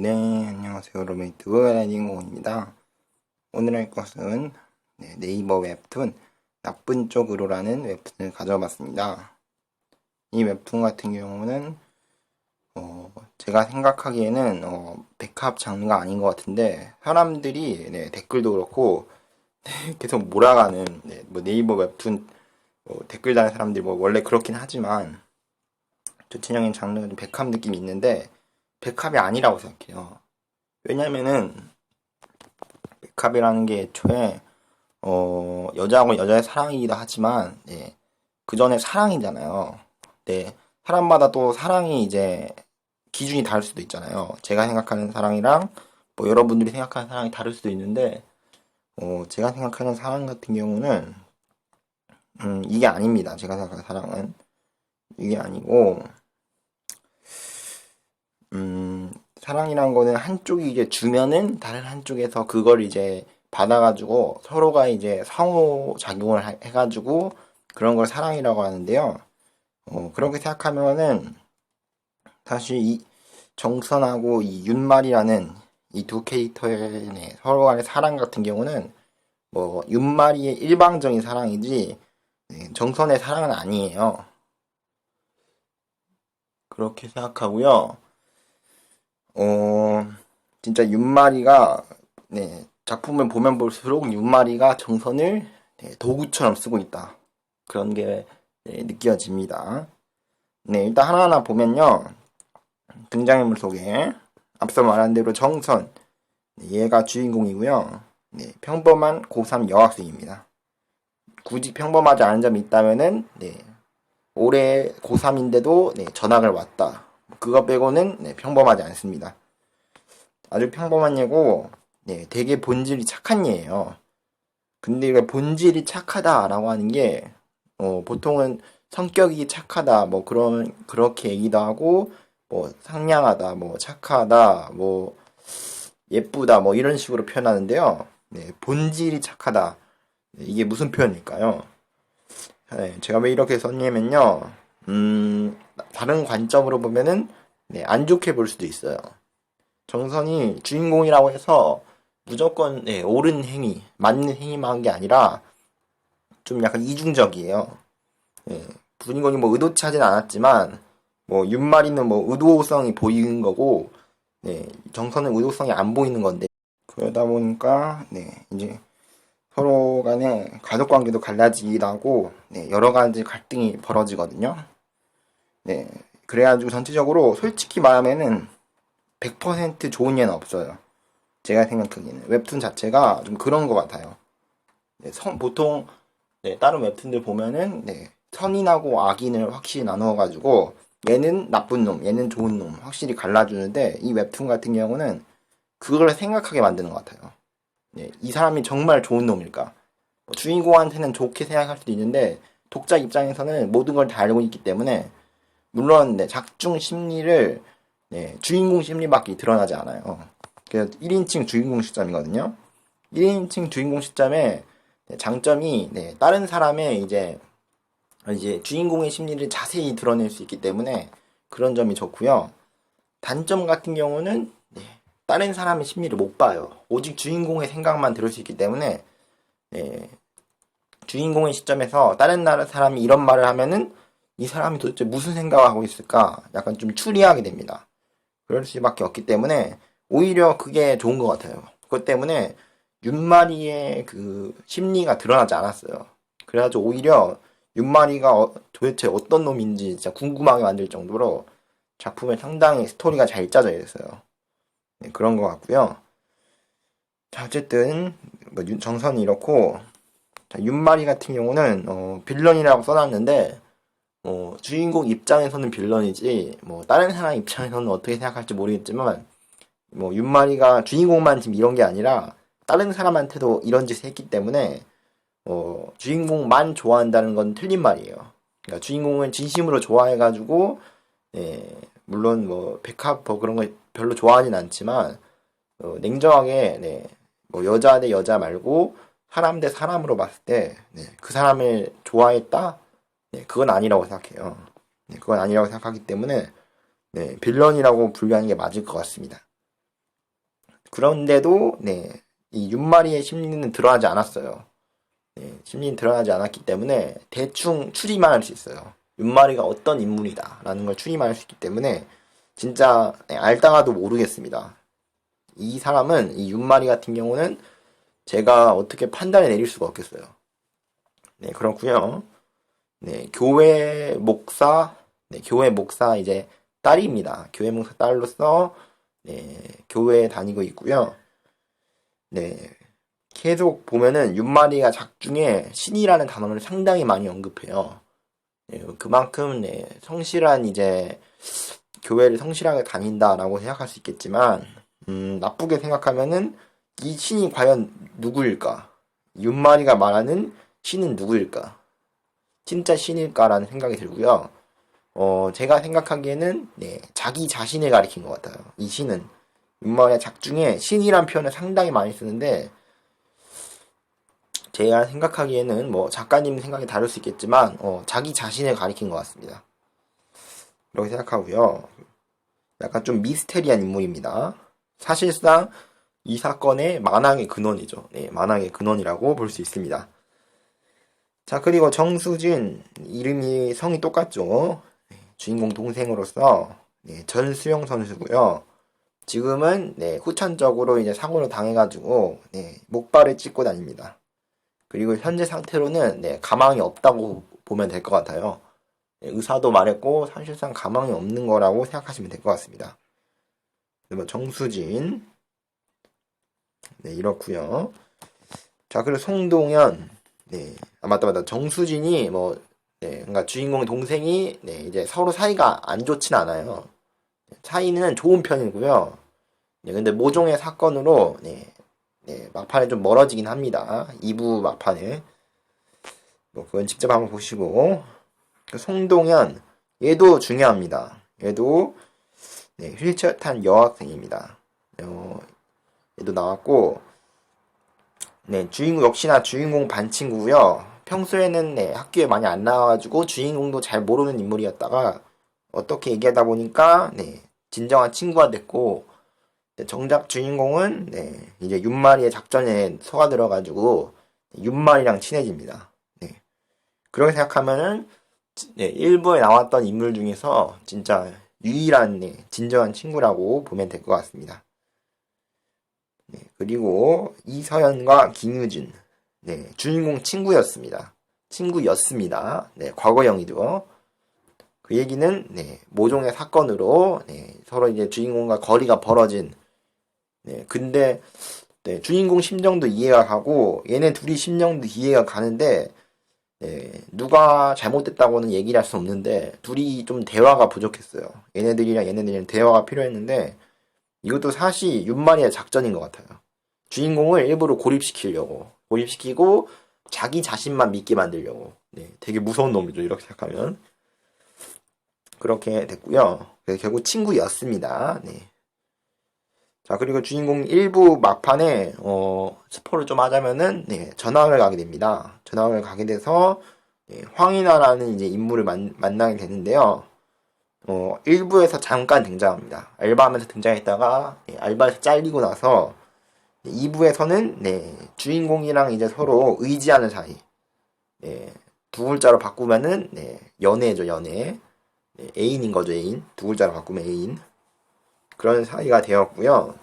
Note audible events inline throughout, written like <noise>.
네, 안녕하세요. 로메이트 라이딩공입니다. 오늘 할 것은 네, 네이버 웹툰 나쁜 쪽으로라는 웹툰을 가져봤습니다. 이 웹툰 같은 경우는 어, 제가 생각하기에는 어, 백합 장르가 아닌 것 같은데 사람들이 네, 댓글도 그렇고 네, <laughs> 계속 몰아가는 네, 뭐 네이버 웹툰 뭐 댓글 다는 사람들이 뭐 원래 그렇긴 하지만 장르가 좀 백합 느낌이 있는데 백합이 아니라고 생각해요. 왜냐면은 백합이라는 게 애초에 어, 여자하고 여자의 사랑이기도 하지만 예, 그 전에 사랑이잖아요. 네, 사람마다 또 사랑이 이제 기준이 다를 수도 있잖아요. 제가 생각하는 사랑이랑 뭐 여러분들이 생각하는 사랑이 다를 수도 있는데 어, 제가 생각하는 사랑 같은 경우는 음, 이게 아닙니다. 제가 생각하는 사랑은 이게 아니고 음, 사랑이란 거는 한쪽이 이제 주면은 다른 한쪽에서 그걸 이제 받아가지고 서로가 이제 상호작용을 하- 해가지고 그런 걸 사랑이라고 하는데요. 어, 그렇게 생각하면은 사실 이 정선하고 이 윤말이라는 이 두 캐릭터의 네, 서로 간의 사랑 같은 경우는 뭐 윤말이의 일방적인 사랑이지 네, 정선의 사랑은 아니에요. 그렇게 생각하고요. 어, 진짜 윤마리가, 네, 작품을 보면 볼수록 윤마리가 정선을 네, 도구처럼 쓰고 있다. 그런 게 네, 느껴집니다. 네, 일단 하나하나 보면요. 등장인물 소개. 앞서 말한 대로 정선. 네, 얘가 주인공이고요. 네, 평범한 고3 여학생입니다. 굳이 평범하지 않은 점이 있다면은, 네, 올해 고3인데도 네, 전학을 왔다. 그거 빼고는 네, 평범하지 않습니다. 아주 평범한 얘고 네, 되게 본질이 착한 얘예요. 근데 이거 본질이 착하다라고 하는 게 어, 보통은 성격이 착하다 뭐 그런 그렇게 얘기도 하고 뭐 상냥하다 뭐 착하다 뭐 예쁘다 뭐 이런 식으로 표현하는데요. 네, 본질이 착하다. 네, 이게 무슨 표현일까요? 네, 제가 왜 이렇게 썼냐면요. 음, 다른 관점으로 보면은 네, 안 좋게 볼 수도 있어요. 정선이 주인공이라고 해서 무조건 네, 옳은 행위, 맞는 행위만 한 게 아니라 좀 약간 이중적이에요. 네, 주인공이 뭐 의도치 하진 않았지만 뭐 윤마리는 뭐 의도성이 보이는 거고 네, 정선은 의도성이 안 보이는 건데 그러다 보니까 네, 이제 서로 간에 가족 관계도 갈라지기도 하고 네, 여러 가지 갈등이 벌어지거든요. 네, 그래가지고 전체적으로 솔직히 말하면은 100% 좋은 예는 없어요. 제가 생각하기에는 웹툰 자체가 좀 그런 것 같아요. 네, 선- 보통 네, 다른 웹툰들 보면은 네, 선인하고 악인을 확실히 나누어가지고 얘는 나쁜 놈, 얘는 좋은 놈 확실히 갈라주는데 이 웹툰 같은 경우는 그걸 생각하게 만드는 것 같아요. 네, 이 사람이 정말 좋은 놈일까? 뭐 주인공한테는 좋게 생각할 수도 있는데 독자 입장에서는 모든 걸 다 알고 있기 때문에 물론 네, 작중 심리를 네, 주인공 심리밖에 드러나지 않아요. 그래서 1인칭 주인공 시점이거든요. 1인칭 주인공 시점의 네, 장점이 네, 다른 사람의 이제 이제 주인공의 심리를 자세히 드러낼 수 있기 때문에 그런 점이 좋고요. 단점 같은 경우는 네, 다른 사람의 심리를 못 봐요. 오직 주인공의 생각만 들을 수 있기 때문에 네, 주인공의 시점에서 다른 사람이 이런 말을 하면은 이 사람이 도대체 무슨 생각을 하고 있을까? 약간 좀 추리하게 됩니다. 그럴 수밖에 없기 때문에 오히려 그게 좋은 것 같아요. 그것 때문에 윤마리의 그 심리가 드러나지 않았어요. 그래가지고 오히려 윤마리가 어- 도대체 어떤 놈인지 진짜 궁금하게 만들 정도로 작품에 상당히 스토리가 잘 짜져 있어요. 네, 그런 것 같고요. 자, 어쨌든 뭐 윤- 정선이 이렇고 자, 윤마리 같은 경우는 어, 빌런이라고 써놨는데 뭐 주인공 입장에서는 빌런이지 뭐 다른 사람 입장에서는 어떻게 생각할지 모르겠지만 뭐 윤마리가 주인공만 지금 이런 게 아니라 다른 사람한테도 이런 짓을 했기 때문에 어, 주인공만 좋아한다는 건 틀린 말이에요. 그러니까 주인공을 진심으로 좋아해가지고 예, 물론 뭐 백합 뭐 그런 거 별로 좋아하진 않지만 어, 냉정하게 네, 뭐 여자 대 여자 말고 사람 대 사람으로 봤을 때 네, 그 사람을 좋아했다? 네, 그건 아니라고 생각해요. 네, 그건 아니라고 생각하기 때문에 네, 빌런이라고 분류하는 게 맞을 것 같습니다. 그런데도 네, 이 윤마리의 심리는 드러나지 않았어요. 네, 심리는 드러나지 않았기 때문에 대충 추리만 할 수 있어요. 윤마리가 어떤 인물이다라는 걸 추리만 할 수 있기 때문에 진짜 네, 알다가도 모르겠습니다. 이 사람은 이 윤마리 같은 경우는 제가 어떻게 판단해 내릴 수가 없겠어요. 네, 그렇고요. 네, 교회 목사, 네, 교회 목사 이제 딸입니다. 교회 목사 딸로서 네, 교회에 다니고 있고요. 네, 계속 보면은 윤마리가 작중에 신이라는 단어를 상당히 많이 언급해요. 네, 그만큼 네, 성실한 이제 교회를 성실하게 다닌다라고 생각할 수 있겠지만 음, 나쁘게 생각하면은 이 신이 과연 누구일까? 윤마리가 말하는 신은 누구일까? 진짜 신일까라는 생각이 들고요. 어, 제가 생각하기에는 네, 자기 자신을 가리킨 것 같아요. 이 신은 윤마리가 작중에 신이란 표현을 상당히 많이 쓰는데 제가 생각하기에는 뭐 작가님 생각이 다를 수 있겠지만 어, 자기 자신을 가리킨 것 같습니다. 이렇게 생각하고요. 약간 좀 미스테리한 인물입니다. 사실상 이 사건의 만왕의 근원이죠. 네, 만왕의 근원이라고 볼 수 있습니다. 자, 그리고 정수진, 이름이 성이 똑같죠. 네, 주인공 동생으로서, 네, 전수영 선수고요 지금은, 네, 후천적으로 이제 사고를 당해가지고, 네, 목발을 찢고 다닙니다. 그리고 현재 상태로는, 네, 가망이 없다고 보면 될 것 같아요. 네, 의사도 말했고, 사실상 가망이 없는 거라고 생각하시면 될 것 같습니다. 그리고 정수진, 네, 이렇고요 자, 그리고 송동현, 네. 아, 맞다, 맞다. 정수진이, 뭐, 네. 그러니까 주인공 동생이, 네. 이제 서로 사이가 안 좋진 않아요. 사이는 좋은 편이고요. 네. 근데 모종의 사건으로, 네. 네. 막판에 좀 멀어지긴 합니다. 2부 막판에. 뭐, 그건 직접 한번 보시고. 그 송동현, 얘도 중요합니다. 얘도, 네. 휠체어 탄 여학생입니다. 어, 얘도 나왔고, 네, 주인공 역시나 주인공 반 친구고요. 평소에는 네, 학교에 많이 안 나와가지고 주인공도 잘 모르는 인물이었다가 어떻게 얘기하다 보니까 네, 진정한 친구가 됐고 네, 정작 주인공은 네, 이제 윤마리의 작전에 속아 들어가지고 윤마리랑 친해집니다. 네. 그렇게 생각하면은 네, 일부에 나왔던 인물 중에서 진짜 유일한 네, 진정한 친구라고 보면 될 것 같습니다. 네, 그리고 이서연과 김유진, 네, 주인공 친구였습니다. 친구였습니다. 네, 과거형이죠. 그 얘기는 네, 모종의 사건으로 네, 서로 이제 주인공과 거리가 벌어진. 네, 근데 네, 주인공 심정도 이해가 가고 얘네 둘이 심정도 이해가 가는데 네, 누가 잘못됐다고는 얘기를 할 수 없는데 둘이 좀 대화가 부족했어요. 얘네들이랑 얘네들이랑 대화가 필요했는데 이것도 사실 윤마리의 작전인 것 같아요. 주인공을 일부러 고립시키려고 고립시키고 자기 자신만 믿게 만들려고 네, 되게 무서운 놈이죠 이렇게 생각하면 그렇게 됐고요. 결국 친구였습니다. 네. 자 그리고 주인공 일부 막판에 어, 스포를 좀 하자면은 네, 전학을 가게 됩니다. 전학을 가게 돼서 네, 황인아라는 이제 인물을 만, 만나게 되는데요. 어, 1부에서 잠깐 등장합니다. 알바하면서 등장했다가 예, 알바에서 잘리고 나서 2부에서는 네, 주인공이랑 이제 서로 의지하는 사이. 네, 두 글자로 바꾸면은 네, 연애죠, 연애. 네, 애인인 거죠, 애인. 두 글자로 바꾸면 애인. 그런 사이가 되었고요.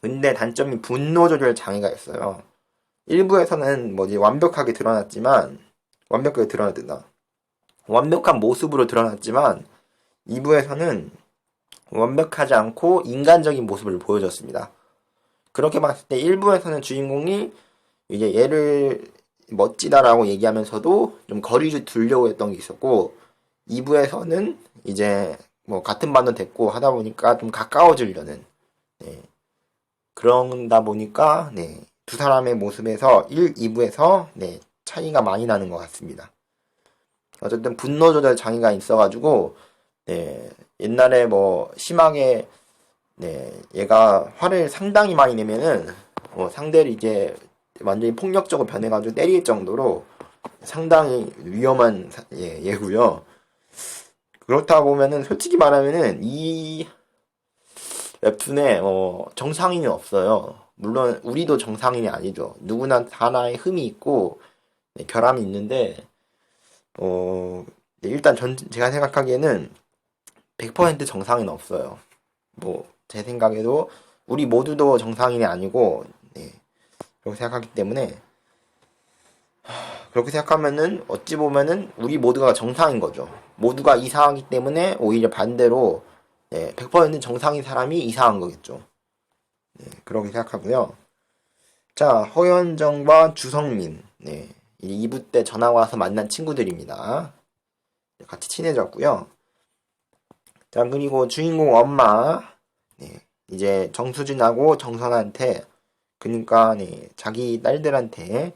근데 단점이 분노 조절 장애가 있어요. 1부에서는 뭐지 완벽하게 드러났지만 완벽하게 드러났다. 완벽한 모습으로 드러났지만 2부에서는 완벽하지 않고 인간적인 모습을 보여줬습니다. 그렇게 봤을 때 1부에서는 주인공이 이제 얘를 멋지다라고 얘기하면서도 좀 거리를 두려고 했던 게 있었고 2부에서는 이제 뭐 같은 반도 됐고 하다 보니까 좀 가까워지려는 네. 그런다 보니까 네. 두 사람의 모습에서 1, 2부에서 네. 차이가 많이 나는 것 같습니다. 어쨌든 분노 조절 장애가 있어가지고 네, 옛날에 뭐 심하게 네, 얘가 화를 상당히 많이 내면은 뭐 상대를 이제 완전히 폭력적으로 변해가지고 때릴 정도로 상당히 위험한 예, 얘고요. 그렇다 보면은 솔직히 말하면은 이 웹툰에 어, 정상인이 없어요. 물론 우리도 정상인이 아니죠. 누구나 하나의 흠이 있고 네, 결함이 있는데 어, 네, 일단 전 제가 생각하기에는 100% 정상인 없어요. 뭐 제 생각에도 우리 모두도 정상인이 아니고 네, 그렇게 생각하기 때문에 하, 그렇게 생각하면은 어찌 보면은 우리 모두가 정상인 거죠. 모두가 이상하기 때문에 오히려 반대로 네, 100% 정상인 사람이 이상한 거겠죠. 네, 그렇게 생각하고요. 자, 허현정과 주성민. 네, 2부 때 전화 와서 만난 친구들입니다. 네, 같이 친해졌고요. 자, 그리고 주인공 엄마. 네, 이제 정수진하고 정선한테, 그러니까, 네, 자기 딸들한테,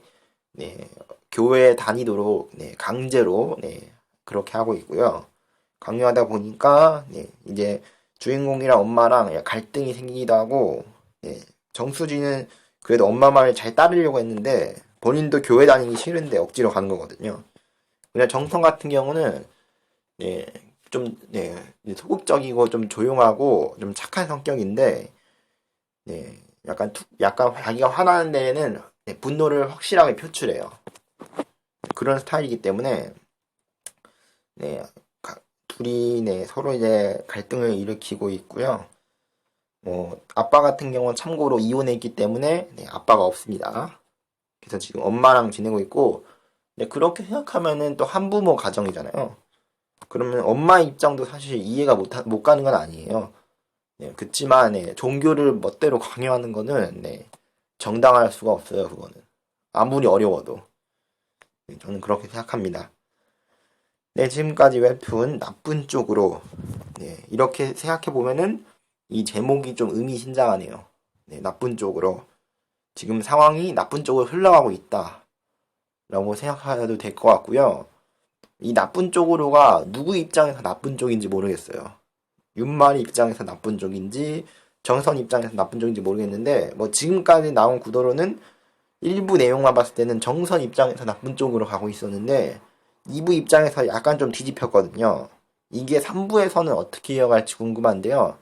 네, 교회 다니도록, 네, 강제로, 네, 그렇게 하고 있고요. 강요하다 보니까, 네, 이제 주인공이랑 엄마랑 갈등이 생기기도 하고, 네, 정수진은 그래도 엄마 말잘 따르려고 했는데, 본인도 교회 다니기 싫은데 억지로 가는 거거든요. 그냥 정성 같은 경우는, 네, 좀, 네, 소극적이고 좀 조용하고 좀 착한 성격인데, 네, 약간, 툭, 약간 자기가 화나는 데에는 네, 분노를 확실하게 표출해요. 그런 스타일이기 때문에, 네, 가- 둘이 네, 서로 이제 갈등을 일으키고 있고요. 뭐, 아빠 같은 경우는 참고로 이혼했기 때문에, 네, 아빠가 없습니다. 그래서 지금 엄마랑 지내고 있고, 네, 그렇게 생각하면은 또 한부모 가정이잖아요. 그러면 엄마 입장도 사실 이해가 못, 하- 못 가는 건 아니에요. 네, 그치만, 네, 종교를 멋대로 강요하는 거는, 네, 정당할 수가 없어요, 그거는. 아무리 어려워도. 네, 저는 그렇게 생각합니다. 네, 지금까지 웹툰 나쁜 쪽으로, 네, 이렇게 생각해 보면은 이 제목이 좀 의미심장하네요. 네, 나쁜 쪽으로. 지금 상황이 나쁜 쪽으로 흘러가고 있다. 라고 생각해도 될 것 같고요. 이 나쁜 쪽으로가 누구 입장에서 나쁜 쪽인지 모르겠어요. 윤마리 입장에서 나쁜 쪽인지, 정선 입장에서 나쁜 쪽인지 모르겠는데, 뭐 지금까지 나온 구도로는 일부 내용만 봤을 때는 정선 입장에서 나쁜 쪽으로 가고 있었는데, 2부 입장에서 약간 좀 뒤집혔거든요. 이게 3부에서는 어떻게 이어갈지 궁금한데요.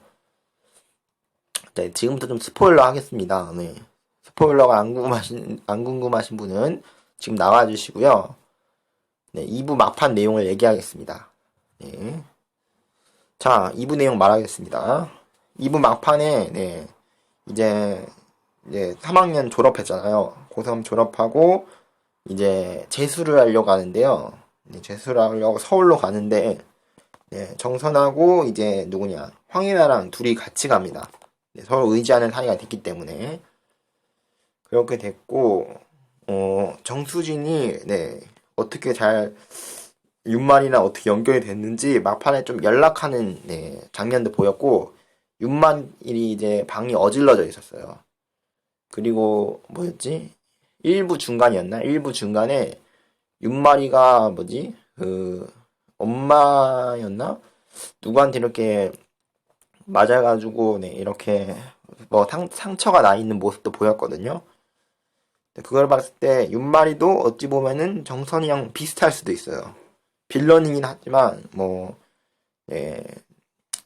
네, 지금부터 좀 스포일러 하겠습니다. 네. 스포일러가 안 궁금하신, 안 궁금하신 분은 지금 나와주시고요. 네, 2부 막판 내용을 얘기하겠습니다. 네. 자, 2부 내용 말하겠습니다. 2부 막판에, 네, 이제, 이제 3학년 졸업했잖아요. 고3 졸업하고, 이제 재수를 하려고 하는데요. 네, 재수를 하려고 서울로 가는데, 네, 정선하고 이제 누구냐, 황희나랑 둘이 같이 갑니다. 네, 서로 의지하는 사이가 됐기 때문에. 그렇게 됐고, 어, 정수진이, 네, 어떻게 잘, 윤만이랑 어떻게 연결이 됐는지 막판에 좀 연락하는, 네, 장면도 보였고, 윤만이 이제 방이 어질러져 있었어요. 그리고, 뭐였지? 1부 중간이었나? 1부 중간에, 윤마리가 뭐지? 그, 엄마였나? 누구한테 이렇게 맞아가지고, 네, 이렇게, 뭐, 상, 상처가 나 있는 모습도 보였거든요. 그걸 봤을 때, 윤마리도 어찌 보면은 정선이랑 비슷할 수도 있어요. 빌런이긴 하지만, 뭐, 예,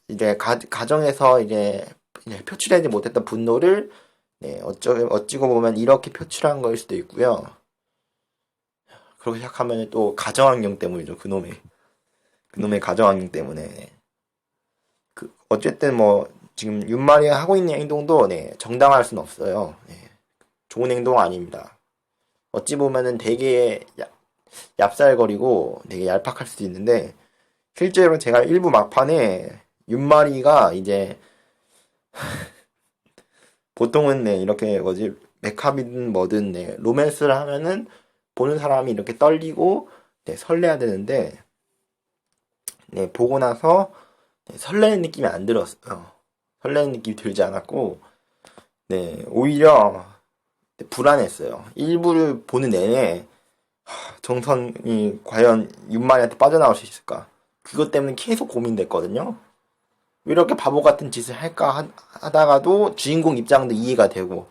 이제 가, 가정에서 이제, 이제 표출하지 못했던 분노를, 네, 어쩌, 어찌고 보면 이렇게 표출한 거일 수도 있고요. 그렇게 생각하면 또 가정환경 때문이죠, 그놈의. 그놈의 가정환경 때문에. 그, 어쨌든 뭐, 지금 윤마리가 하고 있는 행동도, 네, 정당할 수는 없어요. 네, 좋은 행동 아닙니다. 어찌 보면은 되게 야- 얍살거리고 되게 얄팍할 수도 있는데, 실제로 제가 일부 막판에 윤마리가 이제, <laughs> 보통은 네, 이렇게 뭐지, 메카비든 뭐든 네, 로맨스를 하면은 보는 사람이 이렇게 떨리고, 네, 설레야 되는데, 네, 보고 나서 네, 설레는 느낌이 안 들었어요. 설레는 느낌이 들지 않았고, 네, 오히려 네, 불안했어요. 일부를 보는 내내 하, 정선이 과연 윤만이한테 빠져나올 수 있을까? 그것 때문에 계속 고민됐거든요. 왜 이렇게 바보 같은 짓을 할까 하- 하다가도 주인공 입장도 이해가 되고,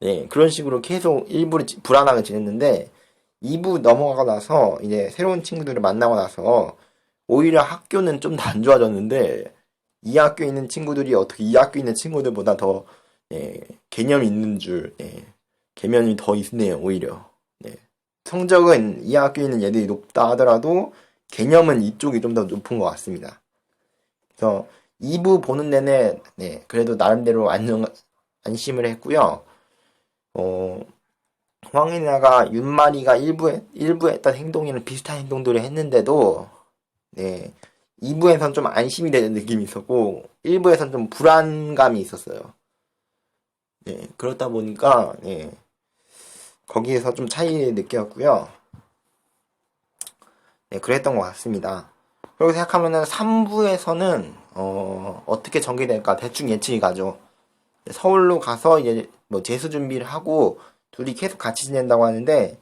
네, 그런 식으로 계속 일부를 지- 불안하게 지냈는데, 2부 넘어가고 나서 이제 새로운 친구들을 만나고 나서 오히려 학교는 좀 더 안 좋아졌는데 이 학교에 있는 친구들이 어떻게 이 학교에 있는 친구들보다 더 예, 개념이 있는 줄 예, 개념이 더 있네요 오히려 네. 성적은 이 학교에 있는 얘들이 높다 하더라도 개념은 이쪽이 좀 더 높은 것 같습니다. 그래서 2부 보는 내내 네, 그래도 나름대로 안정 안심을 했고요. 어, 황인아가 윤마리가 1부에 1부에 했던 행동이랑 비슷한 행동들을 했는데도 네, 2부에선 좀 안심이 되는 느낌이 있었고 1부에선 좀 불안감이 있었어요. 네, 그렇다 보니까 네, 거기에서 좀 차이를 느꼈고요. 네, 그랬던 것 같습니다. 그리고 생각하면은 3부에서는 어, 어떻게 전개될까 대충 예측이 가죠. 서울로 가서 이제 뭐 재수 준비를 하고 둘이 계속 같이 지낸다고 하는데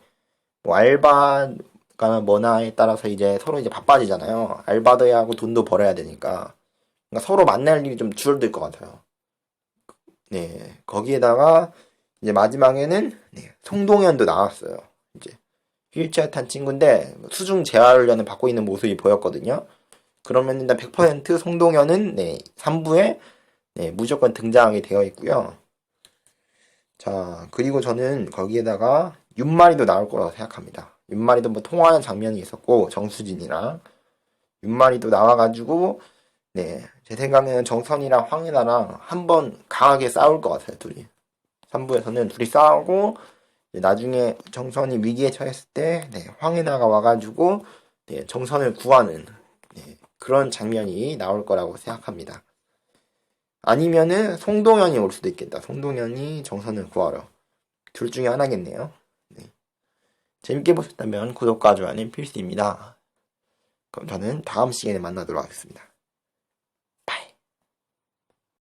뭐 알바가 뭐나에 따라서 이제 서로 이제 바빠지잖아요. 알바도 해야 하고 돈도 벌어야 되니까. 그러니까 서로 만날 일이 좀 줄어들 것 같아요. 네, 거기에다가 이제 마지막에는 네, 송동현도 나왔어요. 이제 휠체어 탄 친구인데 수중 재활련을 받고 있는 모습이 보였거든요. 그러면 일단 100% 송동현은 네, 3부에 네, 무조건 등장하게 되어 있고요. 자, 그리고 저는 거기에다가 윤마리도 나올 거라고 생각합니다. 윤마리도 뭐 통화하는 장면이 있었고 정수진이랑 윤마리도 나와가지고 네, 제 생각에는 정선이랑 황혜나랑 한번 강하게 싸울 것 같아요, 둘이. 3부에서는 둘이 싸우고 네, 나중에 정선이 위기에 처했을 때 네, 황혜나가 와가지고 네, 정선을 구하는 네, 그런 장면이 나올 거라고 생각합니다. 아니면은 송동현이 올 수도 있겠다. 송동현이 정선을 구하러. 둘 중에 하나겠네요. 네. 재밌게 보셨다면 구독과 좋아요는 필수입니다. 그럼 저는 다음 시간에 만나도록 하겠습니다.